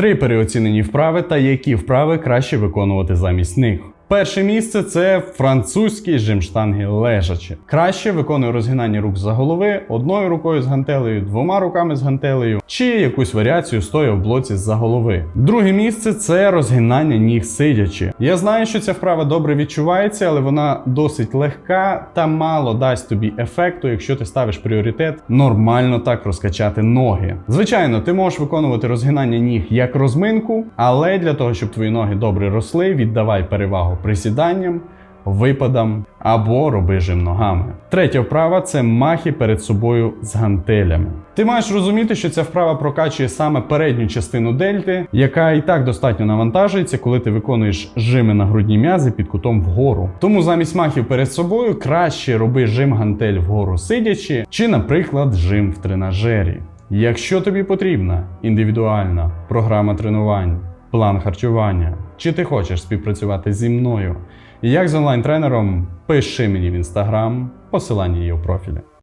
три переоцінені вправи та які вправи краще виконувати замість них. Перше місце це французький жим штанги лежачи. Краще виконуй розгинання рук за голови одною рукою з гантелею, двома руками з гантелею, чи якусь варіацію стоя в блоці за голови. Друге місце це розгинання ніг сидячи. Я знаю, що ця вправа добре відчувається, але вона досить легка та мало дасть тобі ефекту, якщо ти ставиш пріоритет нормально так розкачати ноги. Звичайно, ти можеш виконувати розгинання ніг як розминку, але для того, щоб твої ноги добре росли, віддавай перевагу присіданням, випадам або роби жим ногами. Третя вправа це махи перед собою з гантелями. Ти маєш розуміти, що ця вправа прокачує саме передню частину дельти, яка і так достатньо навантажується, коли ти виконуєш жими на грудні м'язи під кутом вгору. Тому замість махів перед собою краще роби жим гантель вгору сидячи, чи, наприклад, жим в тренажері. Якщо тобі потрібна індивідуальна програма тренувань, план харчування, чи ти хочеш співпрацювати зі мною, як з онлайн-тренером, пиши мені в інстаграм, посилання є у профілі.